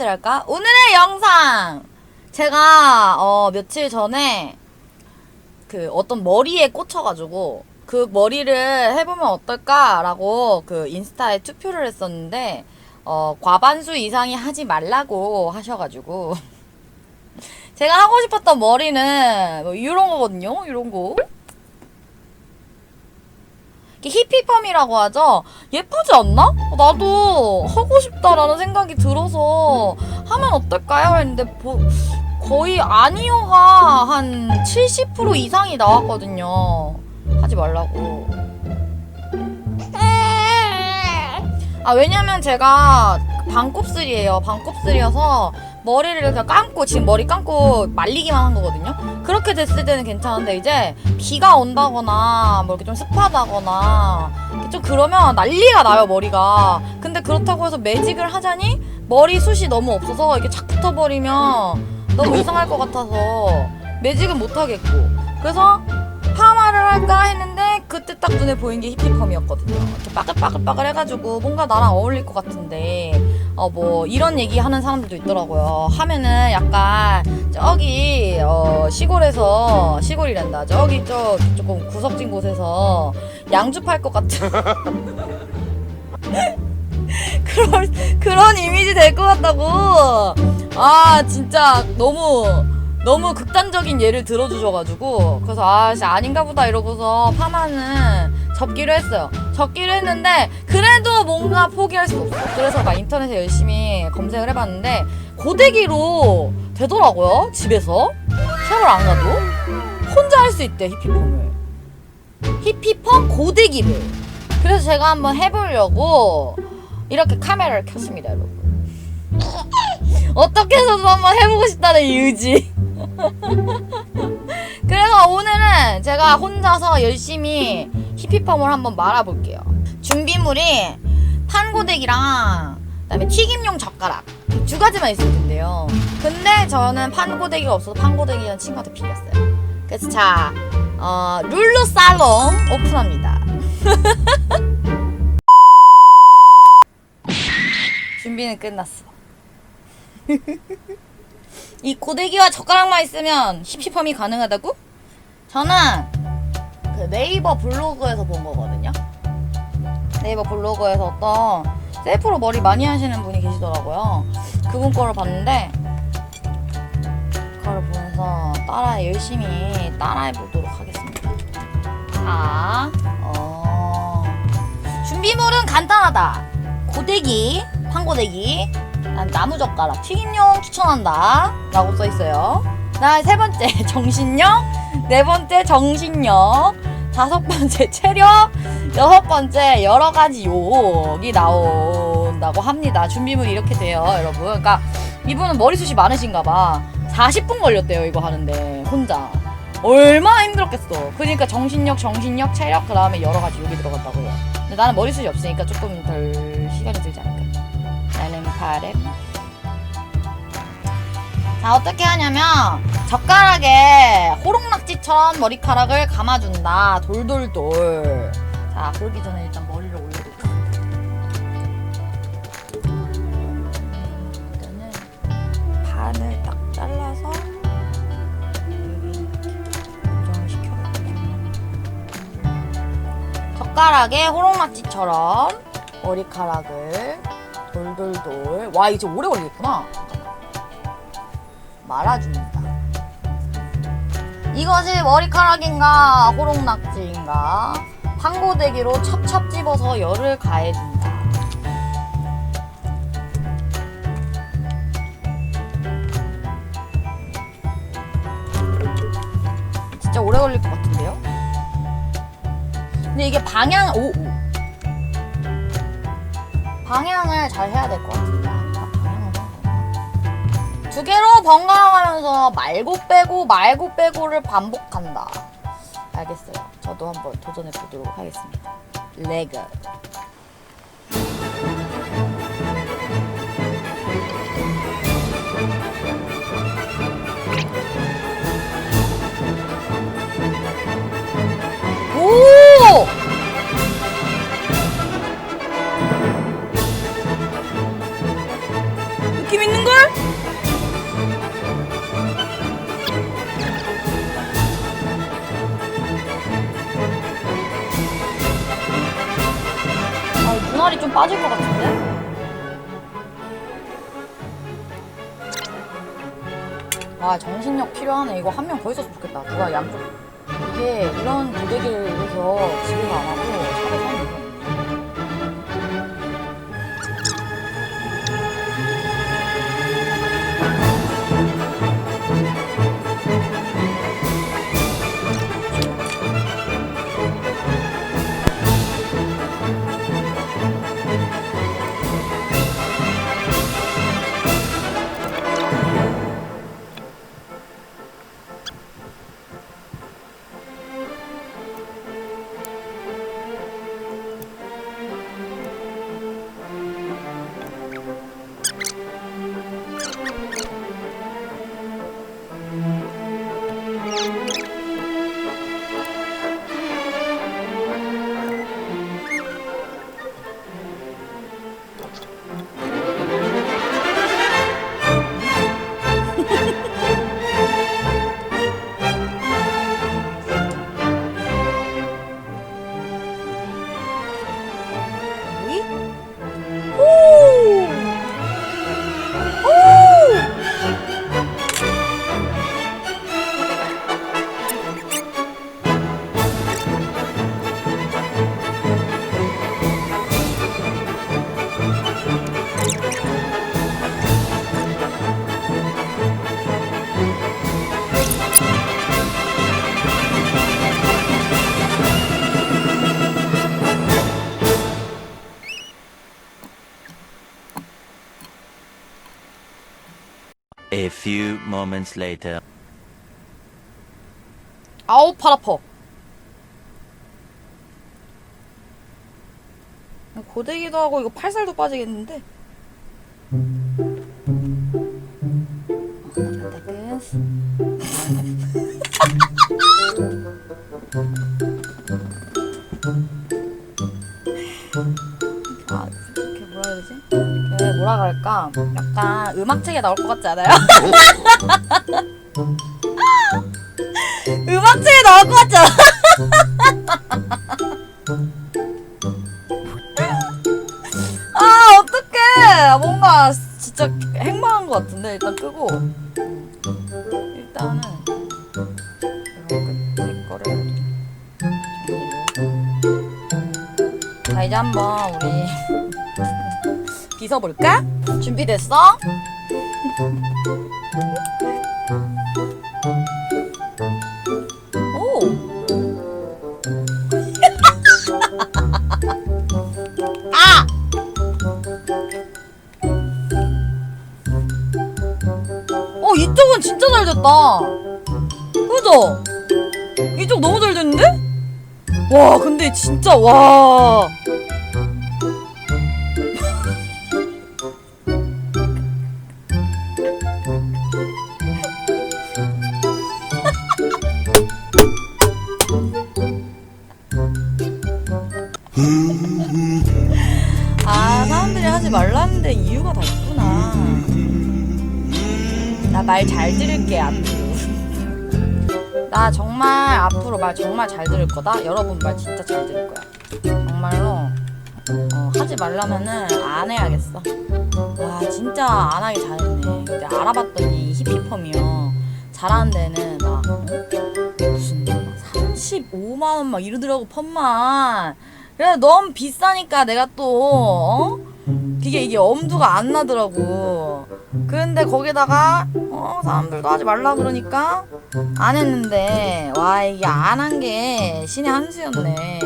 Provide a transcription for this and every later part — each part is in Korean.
컨텐츠랄까? 오늘의 영상! 제가, 어, 며칠 전에, 그, 어떤 머리에 꽂혀가지고, 그 머리를 해보면 어떨까라고, 그, 인스타에 투표를 했었는데, 어, 과반수 이상이 하지 말라고 하셔가지고, 제가 하고 싶었던 머리는, 뭐, 이런 거거든요? 이런 거. 히피펌이라고 하죠. 예쁘지 않나? 어, 나도 하고 싶다라는 생각이 들어서 하면 어떨까요? 했는데 보- 거의 아니요가 한 70% 이상이 나왔거든요. 하지 말라고. 아 왜냐면 제가 반곱슬이에요. 반곱슬이어서 머리를 이렇게 감고 지금 머리 감고 말리기만 한 거거든요. 그렇게 됐을 때는 괜찮은데 이제 비가 온다거나 뭐 이렇게 좀 습하다거나 좀 그러면 난리가 나요 머리가. 근데 그렇다고 해서 매직을 하자니 머리 숱이 너무 없어서 이게 착 붙어버리면 너무 이상할 것 같아서 매직은 못 하겠고 그래서 파마를 할까 했는데 그때 딱 눈에 보인 게 히피펌이었거든요. 이렇게 빠글빠글빠글 해가지고 뭔가 나랑 어울릴 것 같은데 어 뭐 이런 얘기 하는 사람들도 있더라고요. 하면은 약간 저기 어 시골에서 시골이란다. 저기 저 조금 구석진 곳에서 양주 팔 것 같은 그런 그런 이미지 될 것 같다고. 아 진짜 너무 너무 극단적인 예를 들어주셔가지고 그래서 아 진짜 아닌가 보다 이러고서 파마는 접기로 했어요. 접기로 했는데 그래도 뭔가 포기할 수 없어. 그래서 막 인터넷에 열심히 검색을 해봤는데 고데기로 되더라고요. 집에서 샵을 안 가도 혼자 할 수 있대 히피펌을. 히피펌 고데기를. 그래서 제가 한번 해보려고 이렇게 카메라를 켰습니다, 여러분. 어떻게 해서도 한번 해보고 싶다는 이 의지. 오늘은 제가 혼자서 열심히 히피펌을 한번 말아볼게요. 준비물이 판고데기랑 그다음에 튀김용 젓가락 이두 가지만 있을 텐데요. 근데 저는 판고데기가 없어서 판고데기는 친구한테 빌렸어요. 그래서 자, 어, 룰루 살롱 오픈합니다. 준비는 끝났어. 이 고데기와 젓가락만 있으면 히피펌이 가능하다고? 저는 그 네이버 블로그에서 본 거거든요. 네이버 블로그에서 어떤 셀프로 머리 많이 하시는 분이 계시더라고요. 그분 거를 봤는데 그걸 보면서 따라 열심히 따라해 보도록 하겠습니다. 자, 어, 준비물은 간단하다. 고데기, 판고데기, 난 나무젓가락, 튀김용 추천한다. 라고 써있어요. 나 세 번째, 정신력. 네 번째, 정신력. 다섯 번째, 체력. 여섯 번째, 여러 가지 욕이 나온다고 합니다. 준비물이 이렇게 돼요, 여러분. 그러니까 이분은 머리숱이 많으신가 봐. 40분 걸렸대요, 이거 하는데. 혼자. 얼마나 힘들었겠어. 그러니까 정신력, 정신력, 체력, 그 다음에 여러 가지 욕이 들어갔다고요. 근데 나는 머리숱이 없으니까 조금 덜 시간이 들지 않을까. 나는 바램. 자, 어떻게 하냐면, 젓가락에 호롱낙지처럼 머리카락을 감아준다. 돌돌돌. 자, 그러기 전에 일단 머리를 올려놓겠습니다. 일단은 반을 딱 잘라서. 젓가락에 호롱낙지처럼 머리카락을 돌돌돌. 와, 이제 오래 걸리겠구나. 말아줍니다. 이것이 머리카락인가 호롱낙지인가 판고데기로 찹찹 집어서 열을 가해준다. 진짜 오래 걸릴 것 같은데요? 근데 이게 방향 오, 오. 방향을 잘 해야 될것 해야 두 개로 번갈아가면서 말고 빼고 말고 빼고를 반복한다. 알겠어요. 저도 한번 도전해 보도록 하겠습니다. 레그. 필요하네. 이거 한 명 더 있었으면 좋겠다. 누가 양쪽. 이게 이런 고데기를 이래서 집에서 안 하고 few moments later. 아우 팔 아파. 고데기도 하고 이거 팔살도 빠지겠는데. 그럴까? 약간 음악책에 나올 것 같지 않아요? 음악책에 나올 것 같지 않아? 아 어떡해 뭔가 진짜 행방한 것 같은데 일단 끄고 일단은 끝에 거를 자 이제 한번 우리 빗어볼까? 준비됐어? 오! 아! 어, 이쪽은 진짜 잘 됐다. 그죠? 이쪽 너무 잘 됐는데? 와, 근데 진짜, 와. 아, 사람들이 하지 말라는데 이유가 다 있구나. 나 말 잘 들을게, 앞으로. 나 정말 앞으로 말 정말 잘 들을 거다. 여러분 말 진짜 잘 들을 거야. 정말로 어, 하지 말라면은 안 해야겠어. 와 진짜 안 하기 잘했네. 근데 알아봤더니 히피펌이요. 잘하는 데는 막 어? 무슨 막 35만 원 막 이러더라고 펌만. 그래 너무 비싸니까 내가 또 어? 이게 이게 엄두가 안 나더라고. 근데 거기다가 어 사람들도 하지 말라 그러니까 안 했는데 와 이게 안 한 게 신의 한 수였네.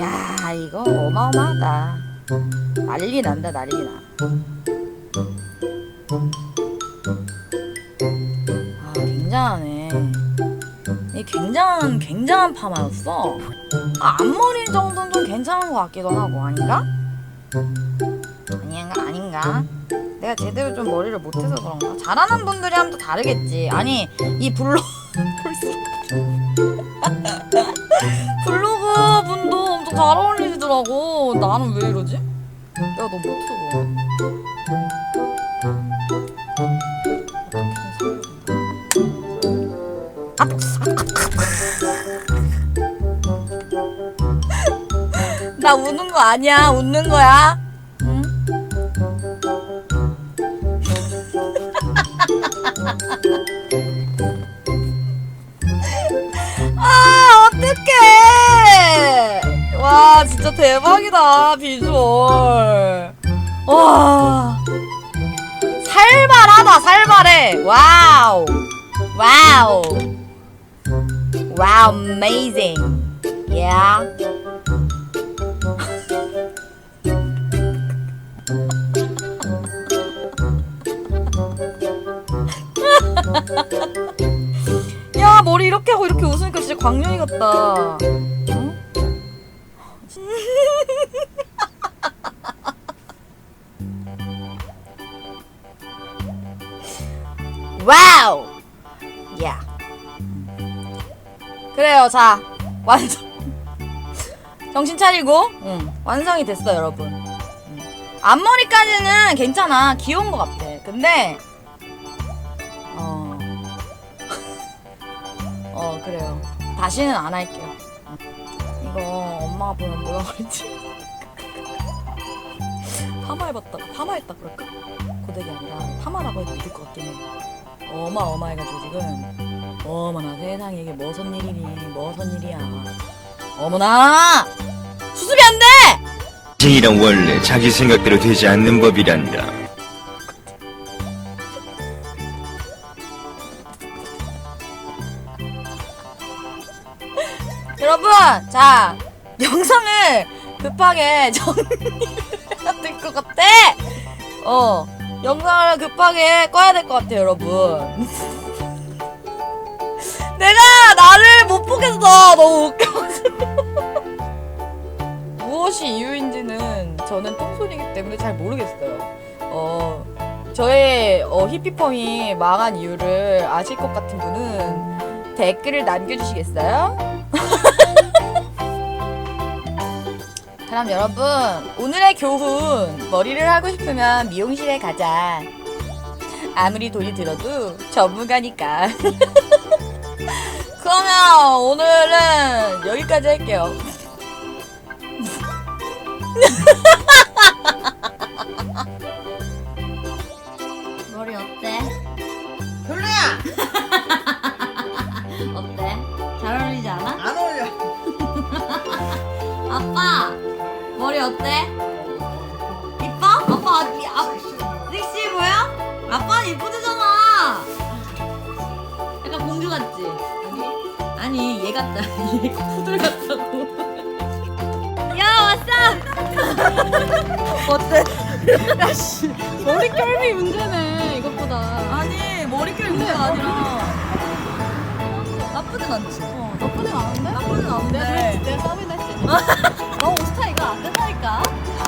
야 이거 어마어마하다. 난리 난다 난리 나. 아 굉장하네. 이 굉장한 굉장한 파마였어. 아, 앞머리 정도는 좀 괜찮은 것 같기도 하고 아닌가? 아닌가 아닌가? 내가 제대로 좀 머리를 못해서 그런가? 잘하는 분들이 하면 또 다르겠지. 아니 이 블로 블로그 분도 엄청 잘 어울리시더라고. 나는 왜 이러지? 못해서 그런가? 나 우는 거 아니야. 웃는 거야. 응? 아, 어떡해. 와, 진짜 대박이다, 비주얼. 와. 살발하다, 살발해. 와우. 와우. 와우, amazing. Yeah. 야 머리 이렇게 하고 이렇게 웃으니까 진짜 광년이 같다. 와우. 야. 그래요. 자 완성. 정신 차리고. 응. 완성이 됐어 여러분. 응. 앞머리까지는 괜찮아. 귀여운 것 같아. 근데 어. 어 그래요. 다시는 안 할게요. 이거 엄마가 보면 뭐라 그랬지? 파마해봤다. 파마했다 그럴까? 고데기 아니라 파마라고 해도 믿을 것 같긴 해. 어마어마해가지고 지금 어머나 세상에 이게 무슨 일이니 무슨 일이야. 어머나 수습이 안 돼. 인생이란 원래 자기 생각대로 되지 않는 법이란다. 여러분, 자, 영상을 급하게 정리를 해야 될 것 같아! 어, 영상을 급하게 꺼야 될 것 같아, 여러분. 내가 나를 못 보겠어! 너무 웃겨가지고. 무엇이 이유인지는 저는 똥손이기 때문에 잘 모르겠어요. 어, 저의 어, 히피펌이 망한 이유를 아실 것 같은 분은 댓글을 남겨주시겠어요? 그럼 여러분 오늘의 교훈 머리를 하고 싶으면 미용실에 가자 아무리 돈이 들어도 전문가니까 그러면 오늘은 여기까지 할게요 머리 어때? 별로야. 어때? 잘 어울리지 않아? 안 어울려. 아빠 머리 어때? 이뻐? 아빠 이- 아, 섹시해 보여? 아빠는 이쁘잖아. 약간 공주 같지? 아니 얘 같다. 얘 푸들 같다고. 야 왔어. 어때? 야씨 머릿결이 문제네 이것보다 아니 머리결 문제가 아니라 나쁘진 않지. 나쁘진 않은데? 나쁘진 않은데. 내 싸움이 너옷 스타일이가 안 된다니까.